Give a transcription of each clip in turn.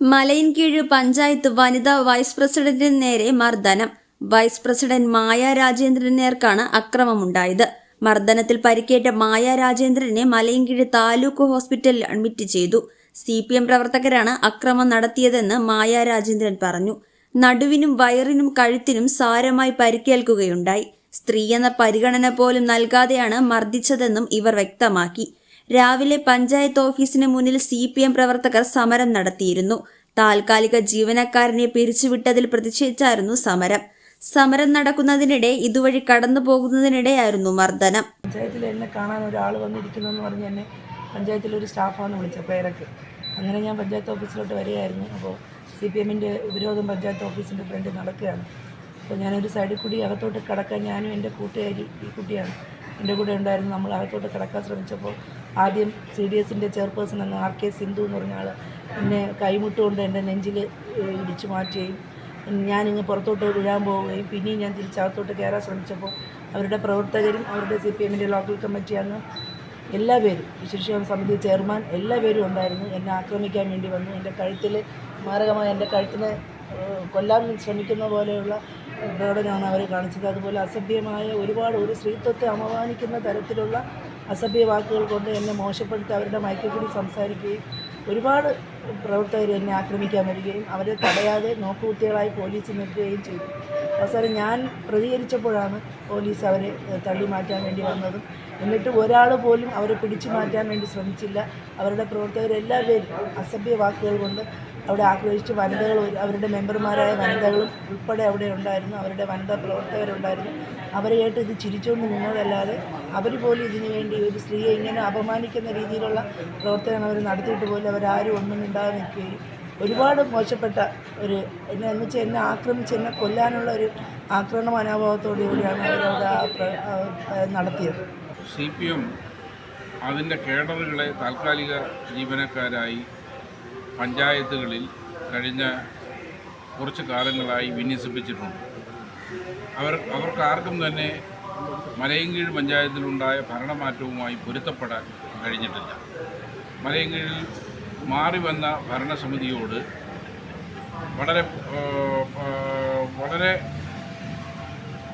മലയിൻകീഴ് പഞ്ചായത്ത് വനിതാ വൈസ് പ്രസിഡന്റിന് നേരെ മർദ്ദനം. വൈസ് പ്രസിഡന്റ് മായ രാജേന്ദ്രന് നേർക്കാണ് അക്രമമുണ്ടായത്. മർദ്ദനത്തിൽ പരിക്കേറ്റ മായ രാജേന്ദ്രനെ മലയൻകീഴ് താലൂക്ക് ഹോസ്പിറ്റലിൽ അഡ്മിറ്റ് ചെയ്തു. സി പി എം പ്രവർത്തകരാണ് അക്രമം നടത്തിയതെന്ന് മായ രാജേന്ദ്രൻ പറഞ്ഞു. നടുവിനും വയറിനും കഴുത്തിനും സാരമായി പരിക്കേൽക്കുകയുണ്ടായി. സ്ത്രീ എന്ന പരിഗണന പോലും നൽകാതെയാണ് മർദ്ദിച്ചതെന്നും ഇവർ വ്യക്തമാക്കി. രാവിലെ പഞ്ചായത്ത് ഓഫീസിന് മുന്നിൽ സി പി എം പ്രവർത്തകർ സമരം നടത്തിയിരുന്നു. താൽക്കാലിക ജീവനക്കാരനെ പിരിച്ചുവിട്ടതിൽ പ്രതിഷേധിച്ചായിരുന്നു സമരം. സമരം നടക്കുന്നതിനിടെ ഇതുവഴി കടന്നു പോകുന്നതിനിടെയായിരുന്നു മർദ്ദനം. പഞ്ചായത്തിൽ എന്നെ കാണാൻ ഒരാൾ വന്നിരിക്കുന്നു പറഞ്ഞ് എന്നെ പഞ്ചായത്തിലൊരു സ്റ്റാഫാണ് വിളിച്ചത് പേരക്ക്. അങ്ങനെ ഞാൻ പഞ്ചായത്ത് ഓഫീസിലോട്ട് വരികയായിരുന്നു. അപ്പോൾ സി പി എമ്മിന്റെ വിരോധം പഞ്ചായത്ത് ഓഫീസിന്റെ ഫ്രണ്ടിൽ നടക്കുകയാണ്. അപ്പോൾ ഞാനൊരു സൈഡിൽ കൂടി അകത്തോട്ട് കിടക്കാൻ ഞാനും എന്റെ കൂട്ടുകാരി ഈ കുട്ടിയാണ്. എന്റെ കൂടെ ഉണ്ടായിരുന്നു നമ്മൾ അകത്തോട്ട് കിടക്കാൻ ശ്രമിച്ചപ്പോൾ ആദ്യം സി ഡി എസിന്റെ ചെയർപേഴ്സൺ എന്ന ആർ കെ സിന്ധു എന്ന് പറഞ്ഞ ആൾ എന്നെ കൈമുട്ടുകൊണ്ട് എന്റെ നെഞ്ചിൽ ഇടിച്ചു മാറ്റുകയും ഞാനിങ്ങ് പുറത്തോട്ട് വിഴാൻ പോവുകയും പിന്നെയും ഞാൻ തിരിച്ചകത്തോട്ട് കയറാൻ ശ്രമിച്ചപ്പോൾ അവരുടെ പ്രവർത്തകരും അവരുടെ സി പി എമ്മിന്റെ ലോക്കൽ കമ്മിറ്റി അംഗം എല്ലാ പേരും വിശേഷം സമിതി ചെയർമാൻ എല്ലാ പേരും ഉണ്ടായിരുന്നു. എന്നെ ആക്രമിക്കാൻ വേണ്ടി വന്നു. എന്റെ കഴുത്തിൽ മാരകമായ എന്റെ കഴുത്തിനെ കൊല്ലാൻ ശ്രമിക്കുന്ന പോലെയുള്ള പ്രകടനമാണ് അവർ കാണിച്ചത്. അതുപോലെ അസഭ്യമായ ഒരുപാട് ഒരു സ്ത്രീത്വത്തെ അപമാനിക്കുന്ന തരത്തിലുള്ള അസഭ്യ വാക്കുകൾ കൊണ്ട് എന്നെ മോശപ്പെടുത്തി അവരുടെ മയക്കിൽ കൂടി സംസാരിക്കുകയും ഒരുപാട് പ്രവർത്തകർ എന്നെ ആക്രമിക്കാൻ വരികയും അവരെ തടയാതെ നോക്കുകുത്തികളായി പോലീസ് നിൽക്കുകയും ചെയ്തു. അവസാനം ഞാൻ പ്രതികരിച്ചപ്പോഴാണ് പോലീസ് അവരെ തള്ളി മാറ്റാൻ വേണ്ടി വന്നതും. എന്നിട്ട് ഒരാൾ പോലും അവരെ പിടിച്ചു മാറ്റാൻ വേണ്ടി ശ്രമിച്ചില്ല. അവരുടെ പ്രവർത്തകരെല്ലാ പേരും അസഭ്യ വാക്കുകൾ കൊണ്ട് അവിടെ ആക്രമിച്ച് വനിതകൾ അവരുടെ മെമ്പർമാരായ വനിതകളും ഉൾപ്പെടെ അവിടെ ഉണ്ടായിരുന്നു. അവരുടെ വനിതാ പ്രവർത്തകരുണ്ടായിരുന്നു അവരെ കേട്ട് ഇത് ചിരിച്ചുകൊണ്ട് നിന്നതല്ലാതെ അവർ പോലും ഇതിനു വേണ്ടി ഒരു സ്ത്രീയെ ഇങ്ങനെ അപമാനിക്കുന്ന രീതിയിലുള്ള പ്രവർത്തനം അവർ നടത്തിയിട്ട് പോലും അവരാരും ഒന്നും മിണ്ടാതെ നിൽക്കുകയും ഒരുപാട് മോശപ്പെട്ട ഒരു എന്നെ എന്ന് വെച്ചാൽ എന്നെ ആക്രമിച്ച് എന്നെ കൊല്ലാനുള്ള ഒരു ആക്രമണ മനോഭാവത്തോടു കൂടിയാണ് അവരവിടെ നടത്തിയത് സി പി എം അതിന്റെ കേഡറുകളെ താൽക്കാലിക ജീവനക്കാരായി പഞ്ചായത്തുകളിൽ കഴിഞ്ഞ കുറച്ച് കാലങ്ങളായി വിന്യസിപ്പിച്ചിട്ടുണ്ട്. അവർ അവർക്ക് ആർക്കും തന്നെ മലയങ്കീഴ് പഞ്ചായത്തിലുണ്ടായ ഭരണമാറ്റവുമായി പൊരുത്തപ്പെടാൻ കഴിഞ്ഞിട്ടില്ല. മലയങ്കീഴിൽ മാറി വന്ന ഭരണസമിതിയോട് വളരെ വളരെ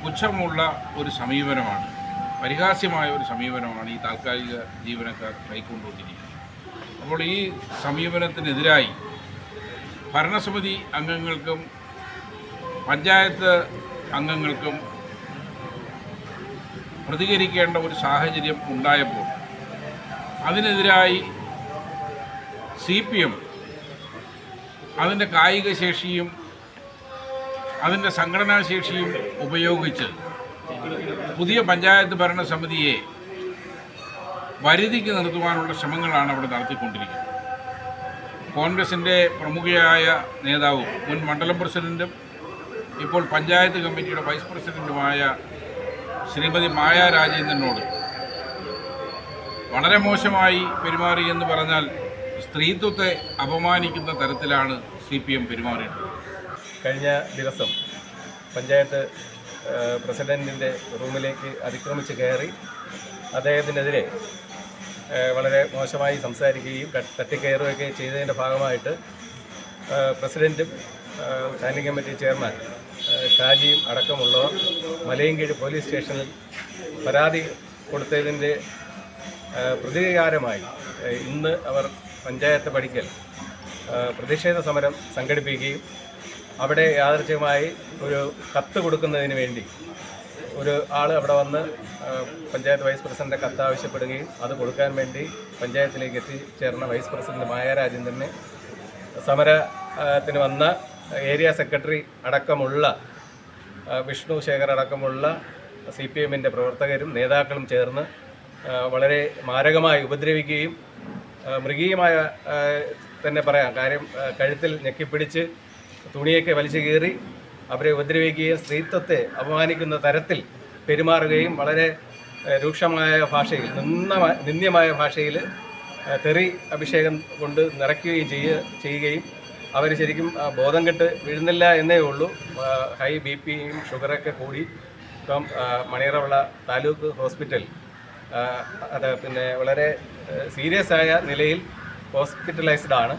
പുച്ഛമുള്ള ഒരു സമീപനമാണ് പരിഹാസ്യമായ ഒരു സമീപനമാണ് ഈ താൽക്കാലിക ജീവനക്കാർ കൈക്കൊണ്ടുവന്നിരിക്കുന്നത്. അപ്പോൾ ഈ സമീപനത്തിനെതിരായി ഭരണസമിതി അംഗങ്ങൾക്കും പഞ്ചായത്ത് അംഗങ്ങൾക്കും പ്രതികരിക്കേണ്ട ഒരു സാഹചര്യം ഉണ്ടായപ്പോൾ അതിനെതിരായി സി പി എം അതിന്റെ കായിക ശേഷിയും അതിന്റെ സംഘടനാശേഷിയും ഉപയോഗിച്ച് പുതിയ പഞ്ചായത്ത് ഭരണ സമിതിയെ വരുതിക്ക് നിർത്തുവാനുള്ള ശ്രമങ്ങളാണ് അവിടെ നടത്തിക്കൊണ്ടിരിക്കുന്നത്. കോൺഗ്രസിന്റെ പ്രമുഖയായ നേതാവും മുൻ മണ്ഡലം പ്രസിഡന്റും ഇപ്പോൾ പഞ്ചായത്ത് കമ്മിറ്റിയുടെ വൈസ് പ്രസിഡന്റുമായ ശ്രീമതി മായ രാജേന്ദ്രനോട് വളരെ മോശമായി പെരുമാറി എന്ന് പറഞ്ഞാൽ സ്ത്രീത്വത്തെ അപമാനിക്കുന്ന തരത്തിലാണ് സി പി എം പെരുമാറിയിട്ടുള്ളത്. കഴിഞ്ഞ ദിവസം പഞ്ചായത്ത് പ്രസിഡന്റിന്റെ റൂമിലേക്ക് അതിക്രമിച്ച് കയറി അദ്ദേഹത്തിനെതിരെ വളരെ മോശമായി സംസാരിക്കുകയും തട്ടിക്കയറുകയൊക്കെ ചെയ്തതിന്റെ ഭാഗമായിട്ട് പ്രസിഡന്റും സ്റ്റാൻഡിംഗ് കമ്മിറ്റി ചെയർമാൻ ഷാജിയും അടക്കമുള്ളവർ മലയൻകീഴ് പോലീസ് സ്റ്റേഷനിൽ പരാതി കൊടുത്തതിന്റെ പ്രതികാരമായി ഇന്ന് അവർ പഞ്ചായത്ത് പടിക്കൽ പ്രതിഷേധ സമരം സംഘടിപ്പിക്കുകയും അവിടെ യാദർച്ഛ്യമായി ഒരു കത്ത് കൊടുക്കുന്നതിന് വേണ്ടി ഒരു ആൾ അവിടെ വന്ന് പഞ്ചായത്ത് വൈസ് പ്രസിഡന്റ് കത്ത് ആവശ്യപ്പെടുകയും അത് കൊടുക്കാൻ വേണ്ടി പഞ്ചായത്തിലേക്ക് എത്തിച്ചേർന്ന വൈസ് പ്രസിഡന്റ് മായ രാജേന്ദ്രനെ സമരത്തിന് വന്ന ഏരിയ സെക്രട്ടറി അടക്കമുള്ള വിഷ്ണു ശേഖർ അടക്കമുള്ള സി പി എമ്മിന്റെ പ്രവർത്തകരും നേതാക്കളും ചേർന്ന് വളരെ മാരകമായി ഉപദ്രവിക്കുകയും മൃഗീയമായ തന്നെ പറയാം. കാര്യം കഴുത്തിൽ ഞെക്കിപ്പിടിച്ച് തുണിയൊക്കെ വലിച്ചു കീറി അവരെ ഉപദ്രവിക്കുകയും സ്ത്രീത്വത്തെ അപമാനിക്കുന്ന തരത്തിൽ പെരുമാറുകയും വളരെ രൂക്ഷമായ ഭാഷയിൽ നിന്ന നിന്ദ്യമായ ഭാഷയിൽ തെറി അഭിഷേകം കൊണ്ട് നിറയ്ക്കുകയും ചെയ്യുക ചെയ്യുകയും അവർ ശരിക്കും ബോധം കെട്ട് വീഴുന്നില്ല എന്നേ ഉള്ളൂ. ഹൈ ബി പിയും ഷുഗറൊക്കെ കൂടി ഇപ്പം മണിയറവിള താലൂക്ക് ഹോസ്പിറ്റൽ അത് പിന്നെ വളരെ സീരിയസ് ആയ നിലയിൽ ഹോസ്പിറ്റലൈസ്ഡ് ആണ്.